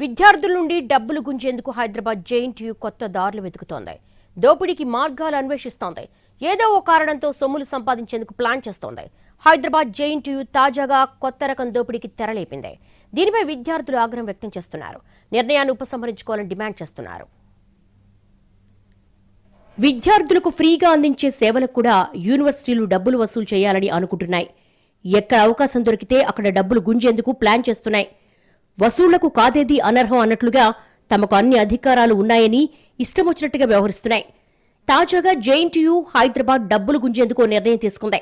విద్యార్థుల నుండి డబ్బులు గుంజేందుకు హైదరాబాద్ జేఎన్టీయూ కొత్త దారులు వెతుకుతోంది. దోపిడీకి మార్గాలు అన్వేషిస్తోంది. ఏదో ఓ కారణంతో సొమ్ములు సంపాదించేందుకు ప్లాన్ చేస్తోంది. హైదరాబాద్ జేఎన్టీయూ తాజాగా కొత్త రకం దోపిడీకి తెరలేపింది. దీనిపై విద్యార్థులు ఆగ్రహం వ్యక్తం చేస్తున్నారు. నిర్ణయాన్ని ఉపసంహరించుకోవాలని డిమాండ్ చేస్తున్నారు. విద్యార్థులకు ఫ్రీగా అందించే సేవలకు కూడా యూనివర్సిటీలు డబ్బులు వసూలు చేయాలని అనుకుంటున్నాయి. ఎక్కడ అవకాశం దొరికితే అక్కడ డబ్బులు గుంజేందుకు ప్లాన్ చేస్తున్నాయి. వసూళ్ళకు కాదేది అనర్హం అన్నట్లుగా తమకు అన్ని అధికారాలు ఉన్నాయని ఇష్టమొచ్చినట్టుగా వ్యవహరిస్తున్నాయి. తాజాగా జేఎన్టీయూ హైదరాబాద్ డబ్బులు గుంజేందుకు నిర్ణయం తీసుకుంది.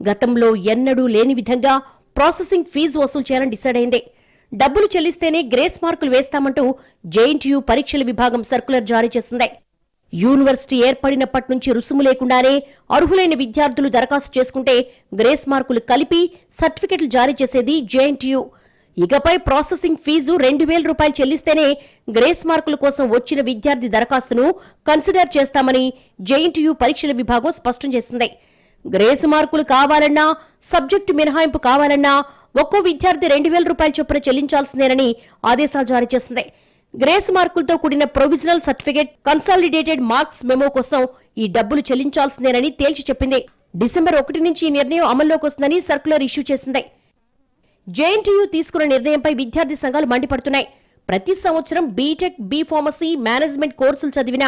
గతంలో ఎన్నడూ లేని విధంగా ప్రాసెసింగ్ ఫీజు వసూలు చేయాలని డిసైడ్ అయింది. డబ్బులు చెల్లిస్తేనే గ్రేస్ మార్కులు వేస్తామంటూ జేఎన్టీయూ పరీక్షల విభాగం సర్కులర్ జారీ చేసింది. యూనివర్సిటీ ఏర్పడినప్పటి నుంచి రుసుము లేకుండానే అర్హులైన విద్యార్థులు దరఖాస్తు చేసుకుంటే గ్రేస్ మార్కులు కలిపి సర్టిఫికెట్లు జారీ చేసేది జేఎన్టీయూ. ఇకపై ప్రాసెసింగ్ ఫీజు రెండు వేల రూపాయలు చెల్లిస్తేనే గ్రేస్ మార్కుల కోసం వచ్చిన విద్యార్థి దరఖాస్తును కన్సిడర్ చేస్తామని జేఎన్టీయూ పరీక్షల విభాగం స్పష్టం చేసింది. గ్రేస్ మార్కులు కావాలన్నా సబ్జెక్టు మినహాయింపు కావాలన్నా ఒక్కో విద్యార్థి రెండు వేల రూపాయల చొప్పున చెల్లించాల్సిందేనని ఆదేశాలు జారీ చేసింది. గ్రేస్ మార్కులతో కూడిన provisional certificate consolidated marks memo కోసం ఈ డబ్బులు చెల్లించాల్సిందేనని తేల్చి చెప్పింది. డిసెంబర్ ఒకటి నుంచి ఈ నిర్ణయం అమల్లోకి వస్తుందని సర్కులర్ ఇష్యూ చేసింది. జేఎన్టీయూ తీసుకున్న నిర్ణయంపై విద్యార్థి సంఘాలు మండిపడుతున్నాయి. ప్రతి సంవత్సరం బీటెక్ బీ ఫార్మసీ మేనేజ్మెంట్ కోర్సులు చదివిన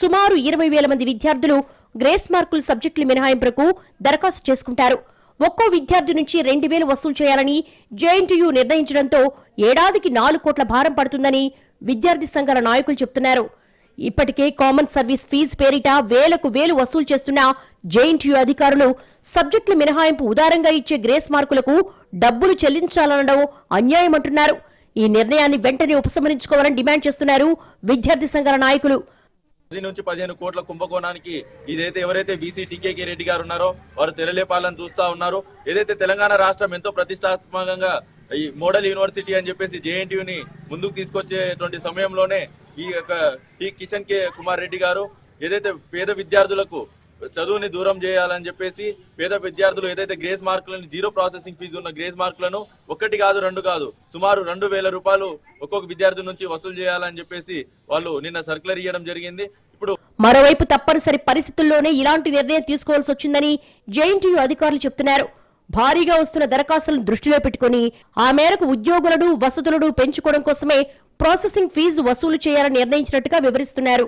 సుమారు ఇరవై వేల మంది విద్యార్థులు గ్రేస్ మార్కులు సబ్జెక్టుల మినహాయింపులకు దరఖాస్తు చేసుకుంటారు. ఒక్కో విద్యార్థి నుంచి రెండు వేలు వసూలు చేయాలని జేఎన్టీయూ నిర్ణయించడంతో ఏడాదికి నాలుగు కోట్ల భారం పడుతుందని విద్యార్థి సంఘాల నాయకులు చెబుతున్నారు ఇప్పటికే కామన్ సర్వీస్ ఫీజు పేరిట వేలకు వేలు వసూలు చేస్తున్న జేఎన్టీయూ అధికారులు సబ్జెక్టుల మినహాయింపు ఉదారంగా ఇచ్చే గ్రేస్ మార్కులకు డబ్బులు చెల్లించాలనడం అన్యాయమంటున్నారు. ఈ నిర్ణయాన్ని వెంటనే ఉపసంహరించుకోవాలని డిమాండ్ చేస్తున్నారు విద్యార్థి సంఘాల నాయకులు. పది నుంచి పదిహేను కోట్ల కుంభకోణానికి ఇదైతే ఎవరైతే బీసీ టీకేకే రెడ్డి గారు ఉన్నారో వారు తెరలేపాలని చూస్తా ఉన్నారు. ఏదైతే తెలంగాణ రాష్ట్రం ఎంతో ప్రతిష్టాత్మకంగా ఈ మోడల్ యూనివర్సిటీ అని చెప్పేసి జేఎన్టీయూని ముందుకు తీసుకొచ్చేటువంటి సమయంలోనే ఈ యొక్క ఈ కిషన్ కే కుమార్ రెడ్డి గారు ఏదైతే పేద విద్యార్థులకు చదువుని దూరం చేయాలని చెప్పేసి పేద విద్యార్థులు ఏదైతే గ్రేస్ మార్కులను జీరో ప్రాసెసింగ్ ఫీజు ఉన్న గ్రేస్ మార్కులను ఒకటి కాదు రెండు కాదు సుమారు రెండు వేల రూపాయలు ఒక్కొక్క విద్యార్థి నుంచి వసూలు చేయాలని చెప్పేసి వాళ్ళు నిన్న సర్కులర్ ఇవ్వడం జరిగింది. ఇప్పుడు మరోవైపు తప్పనిసరి పరిస్థితుల్లోనే ఇలాంటి నిర్ణయం తీసుకోవాల్సి వచ్చిందని జేఎన్టీయూ అధికారులు చెప్తున్నారు. భారీగా వస్తున్న దరఖాస్తులను దృష్టిలో పెట్టుకుని ఆ మేరకు ఉద్యోగులను వసతులను పెంచుకోవడం కోసమే ప్రాసెసింగ్ ఫీజు వసూలు చేయాలని నిర్ణయించినట్టుగా వివరిస్తున్నారు.